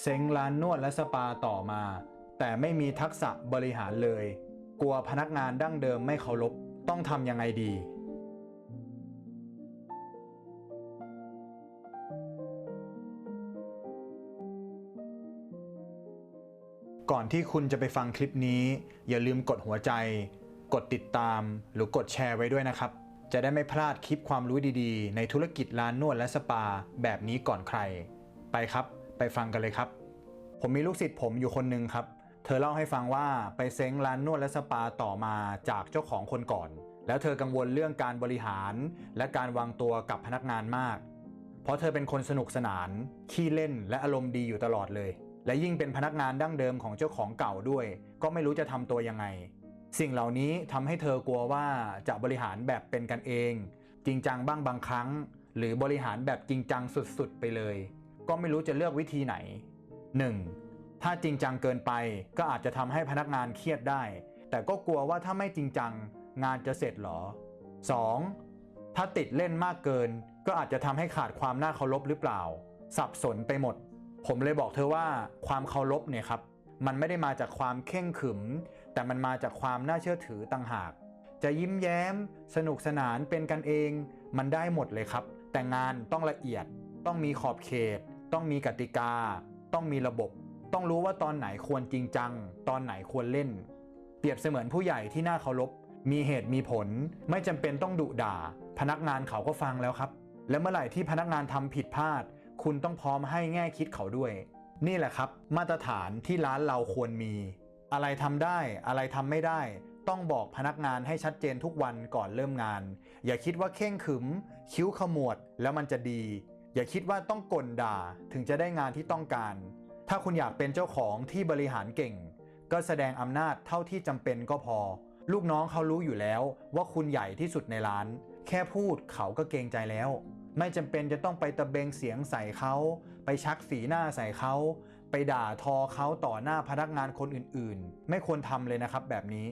เซ็งร้านนวดและสปาต่อมา แต่ไม่มีทักษะบริหารเลย กลัวพนักงานดั้งเดิมไม่เคารพต้องทำยังไงดี ก่อนที่คุณจะไปฟังคลิปนี้ อย่าลืมกดหัวใจ กดติดตาม หรือกดแชร์ไว้ด้วยนะครับ จะได้ไม่พลาดคลิปความรู้ดีๆ ในธุรกิจร้านนวดและสปาแบบนี้ก่อนใคร ไปครับ ไปฟังกันเลยครับ ผมมีลูกศิษย์ผมอยู่คนหนึ่งครับ เธอเล่าให้ฟังว่าไปเซ้งร้านนวดและสปาต่อมาจากเจ้าของคนก่อน แล้วเธอกังวลเรื่องการบริหาร และการวางตัวกับพนักงานมาก เพราะเธอเป็นคนสนุกสนาน ขี้เล่นและอารมณ์ดีอยู่ตลอดเลย และยิ่งเป็นพนักงานดั้งเดิมของเจ้าของเก่าด้วย ก็ไม่รู้จะทำตัวยังไง สิ่งเหล่านี้ทำให้เธอกลัวว่าจะบริหารแบบเป็นกันเอง จริงจังบ้างบางครั้ง หรือบริหารแบบจริงจังสุดๆไปเลย ก็ไม่รู้จะเลือกวิธีไหน 1. ถ้าจริงจังเกินไปก็อาจจะทำให้พนักงานเครียดได้ แต่ก็กลัวว่าถ้าไม่จริงจังงานจะเสร็จหรอ 2. ถ้าติดเล่นมากเกิน ก็อาจจะทำให้ขาดความน่าเคารพหรือเปล่า สับสนไปหมด ผมเลยบอกเธอว่าความเคารพเนี่ยครับ มันไม่ได้มาจากความเข่งขึม แต่มันมาจากความน่าเชื่อถือต่างหาก จะยิ้มแย้ม สนุกสนานเป็นกันเอง มันได้หมดเลยครับ แต่งานต้องละเอียดต้องมีขอบเขต ต้องมีกติกา ต้องมีระบบ ต้องรู้ว่าตอนไหนควรจริงจัง ตอนไหนควรเล่น เปรียบเสมือนผู้ใหญ่ที่น่าเคารพ มีเหตุมีผล ไม่จำเป็นต้องดุด่า พนักงานเขาก็ฟังแล้วครับ และเมื่อไหร่ที่พนักงานทำผิดพลาด คุณต้องพร้อมให้แง่คิดเขาด้วย นี่แหละครับ มาตรฐานที่ร้านเราควรมี อะไรทำได้อะไรทำไม่ได้ต้องบอกพนักงานให้ชัดเจนทุกวันก่อนเริ่มงาน อย่าคิดว่าเข่งขึม คิ้วขมวดแล้วมันจะดี อย่าคิดว่าต้องกลด่าถึงจะได้งานที่ต้องการ ถ้าคุณอยากเป็นเจ้าของที่บริหารเก่ง ก็แสดงอำนาจเท่าที่จำเป็นก็พอ ลูกน้องเขารู้อยู่แล้วว่าคุณใหญ่ที่สุดในร้าน แค่พูดเขาก็เกรงใจแล้ว ไม่จำเป็นจะต้องไปตะเบงเสียงใส่เขา ไปชักสีหน้าใส่เขา ไปด่าทอเขาต่อหน้าพนักงานคนอื่นๆ ไม่ควรทำเลยนะครับแบบนี้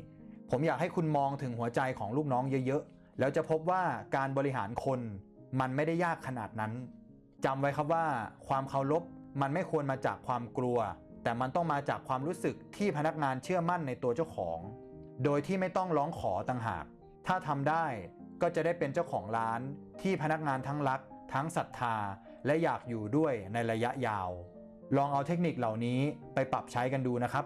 ผมอยากให้คุณมองถึงหัวใจของลูกน้องเยอะๆแล้วจะพบว่าการบริหารคนมันไม่ได้ยากขนาดนั้น จำไว้ครับว่า ความเคารพมันไม่ควรมาจากความกลัว แต่มันต้องมาจากความรู้สึกที่พนักงานเชื่อมั่นในตัวเจ้าของ โดยที่ไม่ต้องร้องขอต่างหาก ถ้าทำได้ก็จะได้เป็นเจ้าของร้าน ที่พนักงานทั้งรัก ทั้งศรัทธา และอยากอยู่ด้วยในระยะยาว ลองเอาเทคนิคเหล่านี้ไปปรับใช้กันดูนะครับ